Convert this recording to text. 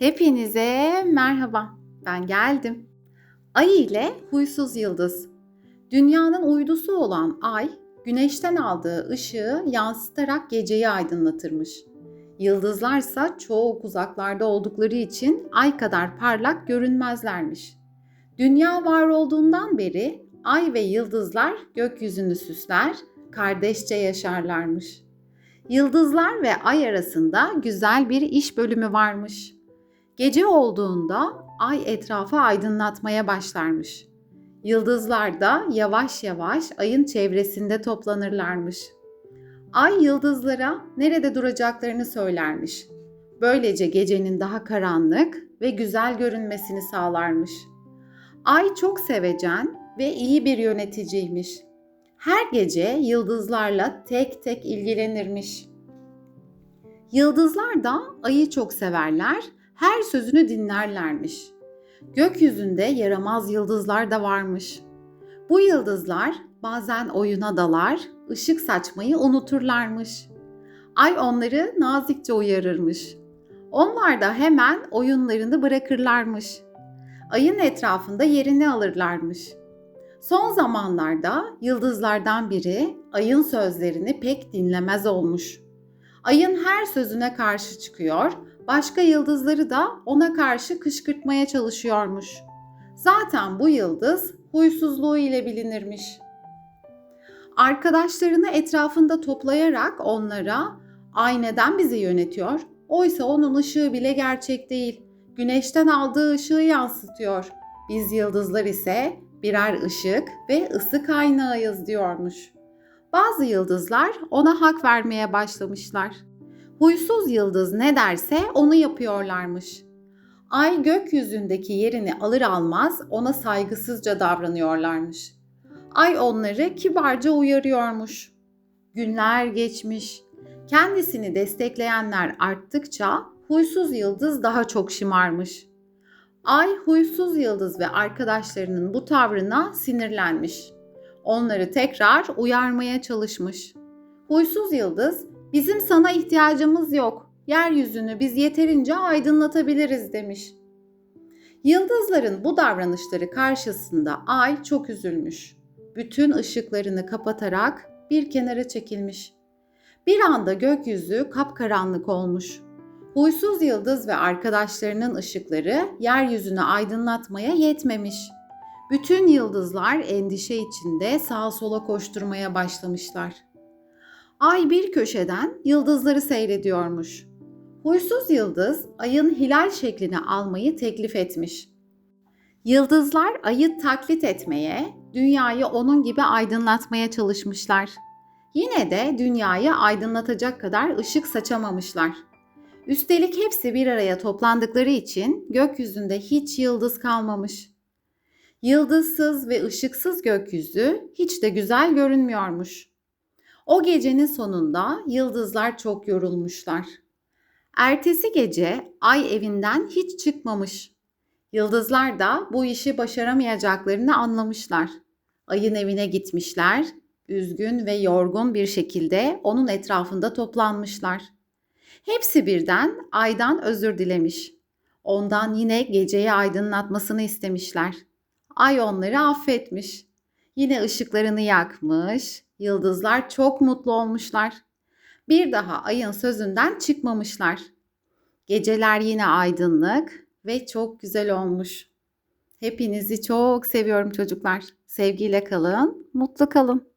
Hepinize merhaba. Ben geldim. Ay ile huysuz yıldız. Dünyanın uydusu olan ay, güneşten aldığı ışığı yansıtarak geceyi aydınlatırmış. Yıldızlarsa çok uzaklarda oldukları için ay kadar parlak görünmezlermiş. Dünya var olduğundan beri ay ve yıldızlar gökyüzünü süsler, kardeşçe yaşarlarmış. Yıldızlar ve ay arasında güzel bir iş bölümü varmış. Gece olduğunda ay etrafı aydınlatmaya başlarmış. Yıldızlar da yavaş yavaş ayın çevresinde toplanırlarmış. Ay yıldızlara nerede duracaklarını söylermiş. Böylece gecenin daha karanlık ve güzel görünmesini sağlarmış. Ay çok sevecen ve iyi bir yöneticiymiş. Her gece yıldızlarla tek tek ilgilenirmiş. Yıldızlar da ayı çok severler her sözünü dinlerlermiş. Gökyüzünde yaramaz yıldızlar da varmış. Bu yıldızlar bazen oyuna dalar, ışık saçmayı unuturlarmış. Ay onları nazikçe uyarırmış. Onlar da hemen oyunlarını bırakırlarmış. Ayın etrafında yerini alırlarmış. Son zamanlarda yıldızlardan biri ayın sözlerini pek dinlemez olmuş. Ayın her sözüne karşı çıkıyor, başka yıldızları da ona karşı kışkırtmaya çalışıyormuş. Zaten bu yıldız huysuzluğu ile bilinirmiş. Arkadaşlarını etrafında toplayarak onlara ay neden bizi yönetiyor? Oysa onun ışığı bile gerçek değil. Güneşten aldığı ışığı yansıtıyor. Biz yıldızlar ise birer ışık ve ısı kaynağıyız diyormuş. Bazı yıldızlar ona hak vermeye başlamışlar. Huysuz yıldız ne derse onu yapıyorlarmış. Ay gökyüzündeki yerini alır almaz ona saygısızca davranıyorlarmış. Ay onları kibarca uyarıyormuş. Günler geçmiş. Kendisini destekleyenler arttıkça huysuz yıldız daha çok şımarmış. Ay huysuz yıldız ve arkadaşlarının bu tavrına sinirlenmiş. Onları tekrar uyarmaya çalışmış. Huysuz yıldız Bizim sana ihtiyacımız yok. Yeryüzünü biz yeterince aydınlatabiliriz demiş. Yıldızların bu davranışları karşısında ay çok üzülmüş. Bütün ışıklarını kapatarak bir kenara çekilmiş. Bir anda gökyüzü kapkaranlık olmuş. Huysuz yıldız ve arkadaşlarının ışıkları yeryüzünü aydınlatmaya yetmemiş. Bütün yıldızlar endişe içinde sağa sola koşturmaya başlamışlar. Ay bir köşeden yıldızları seyrediyormuş. Huysuz yıldız ayın hilal şeklini almayı teklif etmiş. Yıldızlar ayı taklit etmeye, dünyayı onun gibi aydınlatmaya çalışmışlar. Yine de dünyayı aydınlatacak kadar ışık saçamamışlar. Üstelik hepsi bir araya toplandıkları için gökyüzünde hiç yıldız kalmamış. Yıldızsız ve ışıksız gökyüzü hiç de güzel görünmüyormuş. O gecenin sonunda yıldızlar çok yorulmuşlar. Ertesi gece ay evinden hiç çıkmamış. Yıldızlar da bu işi başaramayacaklarını anlamışlar. Ayın evine gitmişler, üzgün ve yorgun bir şekilde onun etrafında toplanmışlar. Hepsi birden aydan özür dilemiş. Ondan yine geceyi aydınlatmasını istemişler. Ay onları affetmiş. Yine ışıklarını yakmış, Yıldızlar çok mutlu olmuşlar. Bir daha ayın sözünden çıkmamışlar. Geceler yine aydınlık ve çok güzel olmuş. Hepinizi çok seviyorum çocuklar. Sevgiyle kalın, mutlu kalın.